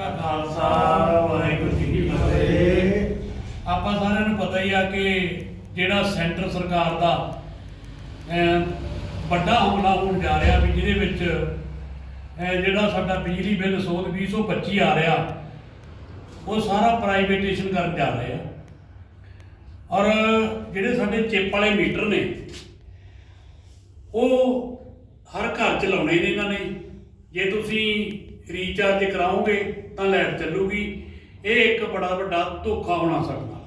ਕਾ ਖਾਲਸਾ, ਵਾਹਿਗੁਰੂ ਜੀ ਕੀ ਫਤਿਹ। ਆਪਾਂ ਸਾਰਿਆਂ ਨੂੰ ਪਤਾ ਹੀ ਆ ਕਿ ਜਿਹੜਾ ਸੈਂਟਰ ਸਰਕਾਰ ਦਾ ਵੱਡਾ ਹਮਲਾ ਹੋਣ ਜਾ ਰਿਹਾ ਵੀ ਜਿਹਦੇ ਵਿੱਚ ਜਿਹੜਾ ਸਾਡਾ ਬਿਜਲੀ ਬਿੱਲ ਸੋਧ 2025 ਆ ਰਿਹਾ, ਉਹ ਸਾਰਾ ਪ੍ਰਾਈਵੇਟੇਸ਼ਨ ਕਰਨ ਜਾ ਰਹੇ ਆ। ਔਰ ਜਿਹੜੇ ਸਾਡੇ ਚਿੱਪ ਵਾਲੇ ਮੀਟਰ ਨੇ, ਉਹ ਹਰ ਘਰ ਚ ਲਾਉਣੇ ਨੇ ਇਹਨਾਂ ਨੇ। ਜੇ ਤੁਸੀਂ ਰੀਚਾਰਜ ਕਰਾਓਗੇ ਤਾਂ ਲਾਈਟ ਚੱਲੂਗੀ। ਇਹ ਇੱਕ ਬੜਾ ਵੱਡਾ ਧੋਖਾ ਹੋਣਾ ਸਕਦਾ।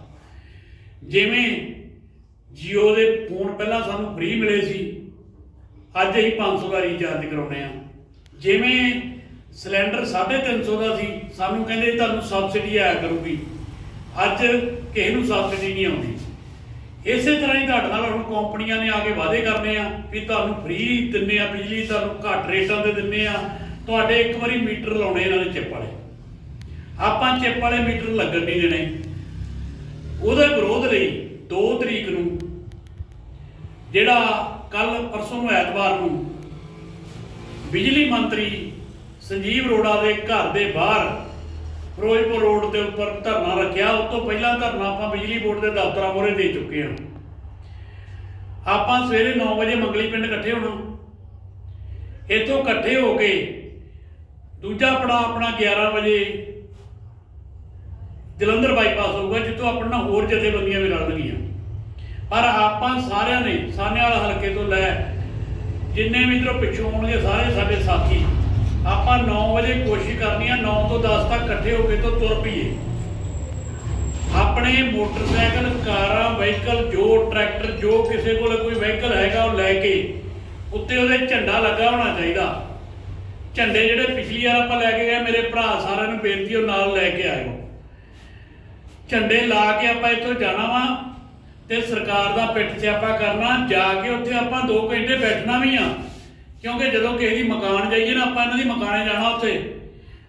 ਜਿਵੇਂ ਜੀਓ ਦੇ ਫੋਨ ਪਹਿਲਾਂ ਸਾਨੂੰ ਫ੍ਰੀ ਮਿਲੇ ਸੀ, ਅੱਜ ਅਸੀਂ 500 ਦਾ ਰੀਚਾਰਜ ਕਰਾਉਨੇ ਆ ਜਿਵੇਂ ਸਿਲੰਡਰ 350 ਦਾ ਸੀ, ਸਾਨੂੰ ਕਹਿੰਦੇ ਤੁਹਾਨੂੰ ਸਬਸਿਡੀ ਆਇਆ ਕਰੂਗੀ। ਅੱਜ ਕਿਸੇ ਨੂੰ ਸਬਸਿਡੀ ਨਹੀਂ ਆਉਂਦੀ। ਇਸੇ ਤਰ੍ਹਾਂ ਹੀ ਤੁਹਾਡੇ ਨਾਲ ਹੁਣ ਕੰਪਨੀਆਂ ਨੇ ਆ ਕੇ ਵਾਅਦੇ ਕਰਨੇ ਆ ਵੀ ਤੁਹਾਨੂੰ ਫ੍ਰੀ ਦਿੰਨੇ ਆ, ਬਿਜਲੀ ਤੁਹਾਨੂੰ ਘੱਟ ਰੇਟਾਂ ਤੇ ਦਿੰਨੇ ਆ। ਤੁਹਾਡੇ ਇੱਕ ਵਾਰੀ ਮੀਟਰ ਲਾਉਣੇ ਇਹਨਾਂ ਨੇ ਚਿੱਪ ਵਾਲੇ। ਆਪਾਂ ਚਿੱਪ ਵਾਲੇ ਮੀਟਰ ਲੱਗਣ ਨਹੀਂ ਦੇਣੇ। ਉਹਦੇ ਵਿਰੋਧ ਲਈ 2 ਤਰੀਕ ਨੂੰ, ਜਿਹੜਾ ਕੱਲ ਪਰਸੋਂ ਨੂੰ ਐਤਵਾਰ ਨੂੰ ਬਿਜਲੀ ਮੰਤਰੀ ਸੰਜੀਵ ਅਰੋੜਾ ਦੇ ਘਰ ਦੇ ਬਾਹਰ ਫਿਰੋਜ਼ਪੁਰ ਰੋਡ ਦੇ ਉੱਪਰ ਧਰਨਾ ਰੱਖਿਆ, ਉਸ ਤੋਂ ਪਹਿਲਾਂ ਧਰਨਾ ਆਪਾਂ ਬਿਜਲੀ ਬੋਰਡ ਦੇ ਦਫ਼ਤਰਾਂ ਮੂਹਰੇ ਦੇ ਚੁੱਕੇ ਹਾਂ। ਆਪਾਂ ਸਵੇਰੇ 9 ਵਜੇ ਮੰਗਲੀ ਪਿੰਡ ਇਕੱਠੇ ਹੋਣਾ। ਇੱਥੋਂ ਇਕੱਠੇ ਹੋ ਕੇ ਦੂਜਾ ਪੜਾ ਆਪਣਾ 11 ਵਜੇ ਜਲੰਧਰ ਬਾਈਪਾਸ ਹੋਊਗਾ, ਜਿੱਥੋਂ ਆਪਣਾ ਹੋਰ ਜਥੇਬੰਦੀਆਂ ਵੀ ਰਲਣਗੀਆਂ। ਪਰ ਆਪਾਂ ਸਾਰਿਆਂ ਨੇ ਸਾਨੇਵਾਲ ਹਲਕੇ ਤੋਂ ਲੈ, ਜਿੰਨੇ ਵੀ ਇਧਰੋਂ ਪਿੱਛੋਂ ਆਉਣਗੇ ਸਾਰੇ ਸਾਡੇ ਸਾਥੀ, ਆਪਾਂ 9 ਵਜੇ ਕੋਸ਼ਿਸ਼ ਕਰਨੀ ਆ 9 ਤੋਂ 10 ਤੱਕ ਇਕੱਠੇ ਹੋ ਕੇ ਤੋਂ ਤੁਰ ਪਈਏ। ਆਪਣੇ ਮੋਟਰਸਾਈਕਲ, ਕਾਰਾਂ, ਵਹੀਕਲ, ਜੋ ਟਰੈਕਟਰ, ਜੋ ਕਿਸੇ ਕੋਲ ਕੋਈ ਵਹੀਕਲ ਹੈਗਾ, ਉਹ ਲੈ ਕੇ ਉੱਤੇ ਉਹਦੇ ਝੰਡਾ ਲੱਗਾ ਹੋਣਾ ਚਾਹੀਦਾ। ਝੰਡੇ ਜਿਹੜੇ ਪਿਛਲੀ ਵਾਰ ਆਪਾਂ ਲੈ ਕੇ ਗਏ, ਮੇਰੇ ਭਰਾ ਸਾਰਿਆਂ ਨੂੰ ਬੇਨਤੀ ਉਹ ਨਾਲ ਲੈ ਕੇ ਆਇਓ। ਝੰਡੇ ਲਾ ਕੇ ਆਪਾਂ ਇੱਥੋਂ ਜਾਣਾ ਵਾ ਤੇ ਸਰਕਾਰ ਦਾ ਪਿੱਠ ਸਿਆਪਾ ਕਰਨਾ, ਜਾ ਕੇ ਉੱਥੇ ਆਪਾਂ 2 ਘੰਟੇ ਬੈਠਣਾ ਵੀ ਆ। ਕਿਉਂਕਿ ਜਦੋਂ ਕਿਸੇ ਦੀ ਮਕਾਨ ਜਾਈਏ ਨਾ, ਆਪਾਂ ਇਹਨਾਂ ਦੀ ਮਕਾਨੇ ਜਾਣਾ ਉੱਥੇ।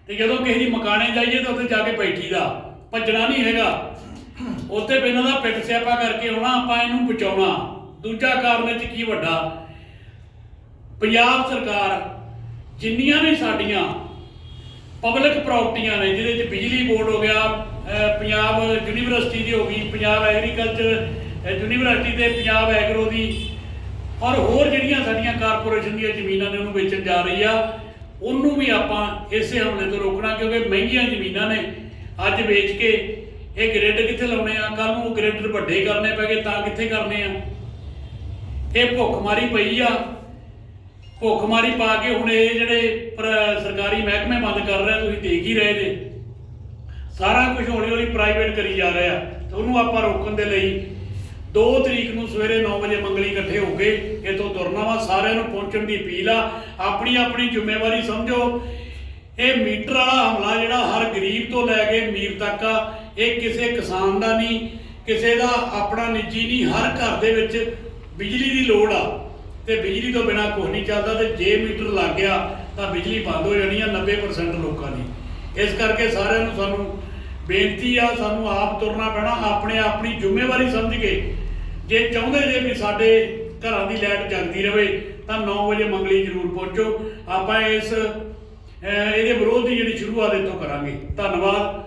ਤੇ ਜਦੋਂ ਕਿਸੇ ਦੀ ਮਕਾਨੇ ਜਾਈਏ ਤਾਂ ਉੱਥੇ ਜਾ ਕੇ ਬੈਠੀ ਦਾ। ਭੱਜਣਾ ਨਹੀਂ ਹੈਗਾ। ਉੱਥੇ ਵੀ ਇਹਨਾਂ ਦਾ ਪਿੱਠ ਸਿਆਪਾ ਕਰਕੇ ਆਉਣਾ, ਆਪਾਂ ਇਹਨੂੰ ਬਚਾਉਣਾ। ਦੂਜਾ ਕਾਰਨ ਇਹ 'ਚ ਕੀ ਵੱਡਾ? ਪੰਜਾਬ ਸਰਕਾਰ ਜਿੰਨੀਆਂ ਵੀ ਸਾਡੀਆਂ ਪਬਲਿਕ ਪ੍ਰਾਪਰਟੀਆਂ ਨੇ, ਜਿਹਦੇ ਚ ਬਿਜਲੀ ਬੋਰਡ ਹੋ ਗਿਆ ਪੰਜਾਬ ਯੂਨੀਵਰਸਿਟੀ ਦੀ ਹੋ ਗਈ, ਪੰਜਾਬ ਐਗਰੀਕਲਚਰ ਯੂਨੀਵਰਸਿਟੀ ਤੇ ਪੰਜਾਬ ਐਗਰੋ ਦੀ। ਔਰ ਹੋਰ ਜਿਹੜੀਆਂ ਸਾਡੀਆਂ ਕਾਰਪੋਰੇਸ਼ਨ ਦੀਆਂ ਜ਼ਮੀਨਾਂ ਨੇ ਉਹਨੂੰ ਵੇਚਣ ਜਾ ਰਹੀ ਆ, ਉਹਨੂੰ ਵੀ ਆਪਾਂ ਇਸੇ ਹਮਲੇ ਤੋਂ ਰੋਕਣਾ, ਕਿਉਂਕਿ ਮਹਿੰਗੀਆਂ ਜ਼ਮੀਨਾਂ ਨੇ। ਅੱਜ ਵੇਚ ਕੇ ਇਹ ਗ੍ਰਿਡ ਕਿੱਥੇ ਲਾਉਣੇ ਆ? ਕੱਲ ਨੂੰ ਗ੍ਰਿਡ ਵੱਡੇ ਕਰਨੇ ਪੈਗੇ ਤਾਂ ਕਿੱਥੇ ਕਰਨੇ ਆ? ਇਹ ਭੁੱਖਮਾਰੀ ਪਈ ਆ। ਭੁੱਖਮਾਰੀ ਪਾ ਕੇ ਹੁਣ ਇਹ ਜਿਹੜੇ ਸਰਕਾਰੀ ਮਹਿਕਮੇ ਬੰਦ ਕਰ ਰਹੇ ਤੁਸੀਂ ਦੇਖ ਹੀ ਰਹੇ ਜੇ। ਸਾਰਾ ਕੁਝ ਹੌਲੀ ਹੌਲੀ ਪ੍ਰਾਈਵੇਟ ਕਰੀ ਜਾ ਰਿਹਾ ਤੇ ਉਹਨੂੰ ਆਪਾਂ ਰੋਕਣ ਦੇ ਲਈ 2 ਤਰੀਕ ਨੂੰ ਸਵੇਰੇ 9 ਵਜੇ ਮੰਗਲੀ ਇਕੱਠੇ ਹੋ ਕੇ ਇਥੋਂ ਤੁਰਨਾ ਵਾ, ਸਾਰਿਆਂ ਨੂੰ ਪਹੁੰਚਣ ਦੀ ਅਪੀਲ ਆ। ਆਪਣੀ ਆਪਣੀ ਜ਼ਿੰਮੇਵਾਰੀ ਸਮਝੋ। ਇਹ ਮੀਟਰ ਵਾਲਾ ਹਮਲਾ ਜਿਹੜਾ ਹਰ ਗਰੀਬ ਤੋਂ ਲੈ ਕੇ ਅਮੀਰ ਤੱਕ ਆ, ਇਹ ਕਿਸੇ ਕਿਸਾਨ ਦਾ ਨਹੀਂ, ਕਿਸੇ ਦਾ ਆਪਣਾ ਨਿੱਜੀ ਨਹੀਂ, ਹਰ ਘਰ ਦੇ ਵਿੱਚ ਬਿਜਲੀ ਦੀ ਲੋੜ ਆ। ਤੇ ਬਿਜਲੀ ਤੋਂ ਬਿਨਾ ਕੁਝ ਨਹੀਂ ਚੱਲਦਾ ਤੇ ਜੇ ਮੀਟਰ ਲੱਗ ਗਿਆ ਤਾਂ ਬਿਜਲੀ ਬੰਦ ਹੋ ਜਾਣੀ ਆ 90% ਲੋਕਾਂ ਦੀ। ਇਸ ਕਰਕੇ ਸਾਰਿਆਂ ਨੂੰ ਸਾਨੂੰ ਬੇਨਤੀ ਆ, ਸਾਨੂੰ ਆਪ ਤੁਰਨਾ ਪੈਣਾ, ਆਪਣੇ ਆਪਣੀ ਜ਼ਿੰਮੇਵਾਰੀ ਸਮਝ ਕੇ। ਜੇ ਚਾਹੁੰਦੇ ਜੇ ਵੀ ਸਾਡੇ ਘਰਾਂ ਦੀ ਲਾਈਟ ਜਗਦੀ ਰਹੇ ਤਾਂ 9 ਵਜੇ ਮੰਗਲੀ ਜ਼ਰੂਰ ਪਹੁੰਚੋ। ਆਪਾਂ ਇਸ ਇਹਦੇ ਵਿਰੋਧ ਦੀ ਜਿਹੜੀ ਸ਼ੁਰੂਆਤ ਇੱਥੋਂ ਕਰਾਂਗੇ। ਧੰਨਵਾਦ।